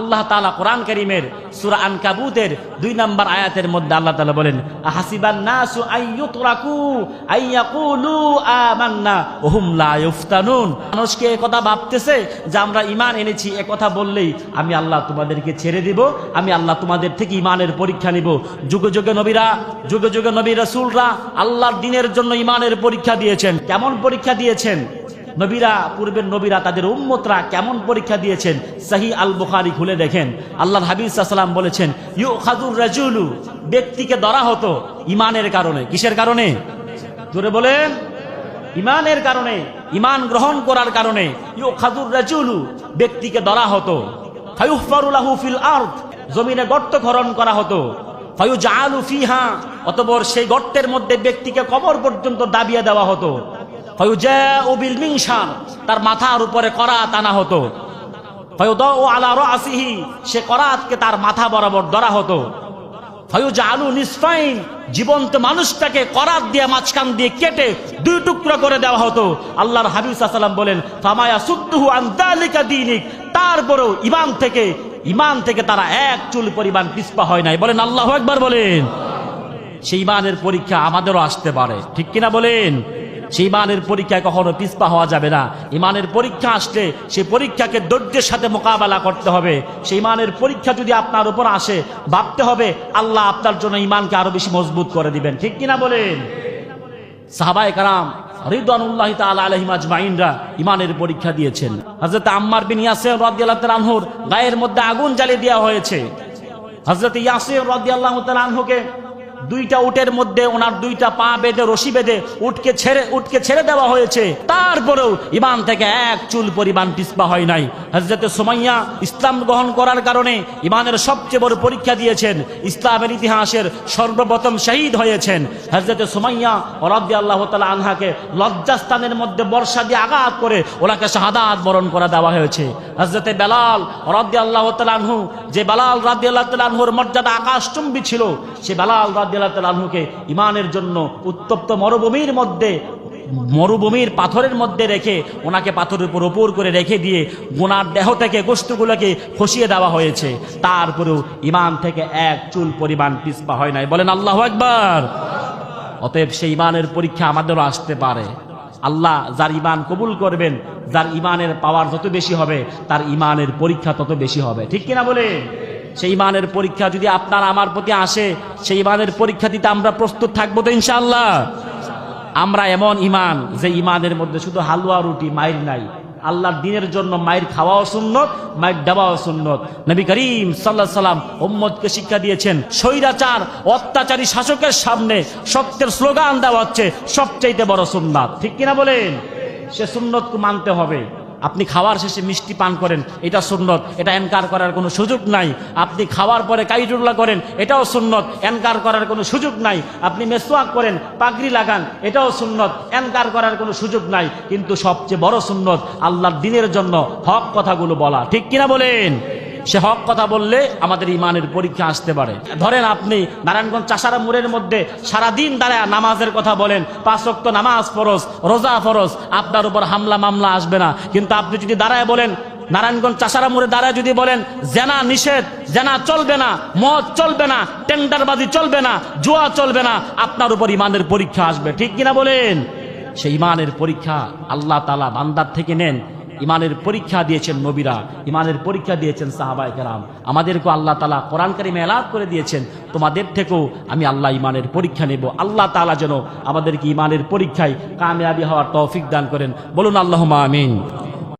আল্লাহ তালা কোরআন করিমের সুরা আন কাবুতের দুই নম্বর আয়াতের মধ্যে আল্লাহ তালা বলেন মানুষকে কথা ভাবতেছে যে আমরা ইমান এনেছি, এ কথা বললেই আমি আল্লাহ তোমাদেরকে ছেড়ে দিব, আমি আল্লাহ তোমাদের থেকে ইমানের পরীক্ষা নিব। যুগে যুগে নবীরা, যুগে যুগে নবী রাসূলরা আল্লাহর দিনের জন্য ইমানের পরীক্ষা দিয়েছেন। কেমন পরীক্ষা দিয়েছেন? নবীরা, পূর্বের নবীরা তাদের উম্মতরা কেমন পরীক্ষা দিয়েছেন? সাহি আল বুখারি খুলে দেখেন। আল্লাহ হাবিবাম বলেছেন ইউ খাজুর রাজুলু ব্যক্তিকে ধরা হতো ইমানের কারণে। কিসের কারণে? জোরে বলেন। ইমানের কারণে, ইমান গ্রহণ করার কারণে। ইউ খাজুর রাজুলু, ব্যক্তিকে ধরা হতো। ফায়ুফারুলাহু ফিল আরদ, জমিনে গর্ত খনন করা হতো। ফায়ু জালু ফিহা অতবর সেই গর্তের মধ্যে ব্যক্তিকে কবর পর্যন্ত দাবিয়ে দেওয়া হতো। বিল মিংসার তার মাথার উপরে করাত আনা হতো। আলা রাসিহি, সে করাতকে তার মাথা বরাবর ধরা হতো। আলু নিসফাইন, জীবন্ত মানুষটাকে করাত দিয়ে মাঝখান দিয়ে কেটে দুই টুকরো করে দেওয়া হতো। আল্লাহর হাবিব সাল্লাম বলেন, ফামায়া সুদ্দুহু আন দালিকা দিনিক তারপরেও ইমান থেকে ইমান থেকে তারা এক চুল পরিমাণ পিসপা হয় নাই। বলেন, আল্লাহ একবার বলেন। সেই ইমানের পরীক্ষা আমাদেরও আসতে পারে। ঠিক কিনা বলেন? সেই ইমানের পরীক্ষায় কখনো পিসপা হওয়া যাবে না। ইমানের পরীক্ষা আসলে সে পরীক্ষাকে ধৈর্যের সাথে মোকাবেলা করতে হবে। সেই ইমানের পরীক্ষা যদি আপনার উপর আসে, ভাবতে হবে আল্লাহ আপনার জন্য ইমানকে আরও বেশি মজবুত করে দিবেন। ঠিক কিনা বলেন? সাহাবাই কারাম রিদানুল্লাহ তাআলা আলাইহিম আজমাইনরা ইমানের পরীক্ষা দিয়েছেন। আম্মার বিন গায়ের মধ্যে আগুন জ্বালিয়ে দেওয়া হয়েছে। দুইটা উটের মধ্যে ওনার দুইটা পা বেঁধে, রশি বেঁধে উটকে ছেড়ে উটকে ছেড়ে দেওয়া হয়েছে। তারপরেও ইমান থেকে এক চুল পরিমাণ পিসপা হয় নাই। হজরতে সোমাইয়া ইসলাম গ্রহণ করার কারণে ইমানের সবচেয়ে বড় পরীক্ষা দিয়েছেন। ইসলামের ইতিহাসের সর্বপ্রথম শহীদ হয়েছেন। হজরতে সোমাইয়া রব্দি আল্লাহ তালা আনহাকে লজ্জাস্থানের মধ্যে বর্ষা দিয়ে আঘাত করে ওনাকে শাহাদাত বরণ করে দেওয়া হয়েছে। হজরতে বেলাল রব্দি আল্লাহ তালা তালাহু যে বেলাল রাদ্দি আল্লাহ তালাহুর মর্যাদা আকাশচুম্বী ছিল, সে বেলাল রাদ্দি আল্লাহ তালাহুকে ইমানের জন্য উত্তপ্ত মরুভূমির মধ্যে, মরুভূমির পাথরের মধ্যে রেখে ওনাকে পাথরের উপর ওপর করে রেখে দিয়ে গোনার দেহ থেকে গোষ্ঠগুলোকে খসিয়ে দেওয়া হয়েছে। তারপরেও ইমান থেকে এক চুল পরিমাণ পিসপা হয় নাই। বলেন আল্লাহ একবার অতএব সেই ইমানের পরীক্ষা আমাদেরও আসতে পারে। আল্লাহ যার ইমান কবুল করবেন, যার ইমানের পাওয়ার যত বেশি হবে, তার ইমানের পরীক্ষা তত বেশি হবে। ঠিক কিনা বলে সেই ইমানের পরীক্ষা যদি আপনার আমার প্রতি আসে, সেই ইমানের পরীক্ষা দিতে আমরা প্রস্তুত থাকব তো ইনশাল্লাহ আমরা এমন ইমান যে ইমানের মধ্যে শুধু হালুয়া রুটি মাইল নাই আল্লাহর দিনের জন্য মায়ের খাওয়াও সুন্নত, মায়ের দেওয়াও সুন্নত। নবী করিম সাল্লাহ সাল্লাম ওম্মদকে শিক্ষা দিয়েছেন, স্বৈরাচার, অত্যাচারী শাসকের সামনে সত্যের স্লোগান দেওয়া হচ্ছে, সবচাইতে বড় সুন্নাত। ঠিক কিনা বলেন? সে সুন্নতকে মানতে হবে। আপনি খাওয়ার শেষে মিষ্টি পান করেন, এটা সুন্নত। এটা এনকার করার কোনো সুযোগ নাই। আপনি খাওয়ার পরে কাইটুল্লা করেন, এটাও সুন্নত। এনকার করার কোনো সুযোগ নাই। আপনি মেসোয়াক করেন, পাগড়ি লাগান, এটাও সুন্নত। এনকার করার কোনো সুযোগ নাই। কিন্তু সবচেয়ে বড় সুন্নত আল্লাহর দিনের জন্য হক কথাগুলো বলা। ঠিক কিনা বলেন? সে হক কথা বললে আমাদের ইমানের পরীক্ষা আসতে পারে। ধরেন আপনি নারায়ণগঞ্জ চাষারা মোড়ের মধ্যে সারাদিন দাঁড়ায় নামাজের কথা বলেন, পাঁচ রক্ত নামাজ ফরজ, রোজা ফরজ, আপনার উপর হামলা মামলা আসবে না। কিন্তু আপনি যদি দাঁড়ায় বলেন, নারায়ণগঞ্জ চাষারা মোড়ে দাঁড়ায় যদি বলেন, জেনা নিষেধ, জেনা চলবে না, মদ চলবে না, টেন্ডারবাজি চলবে না, জুয়া চলবে না, আপনার উপর ইমানের পরীক্ষা আসবে। ঠিক কিনা বলেন? সেই ইমানের পরীক্ষা আল্লাহ তালা বান্দার থেকে নেন। ইমানের পরীক্ষা দিয়েছেন নবীরা, ইমানের পরীক্ষা দিয়েছেন সাহাবাই কেরাম। আমাদেরকে আল্লাহ তালা কোরআন কারিমে করে দিয়েছেন। তোমাদের থেকেও আমি আল্লাহ ইমানের পরীক্ষা নেব। আল্লাহ তালা যেন আমাদেরকে ইমানের পরীক্ষায় কামিয়াবি হওয়ার তৌফিক দান করেন। বলুন আল্লাহ আমিন।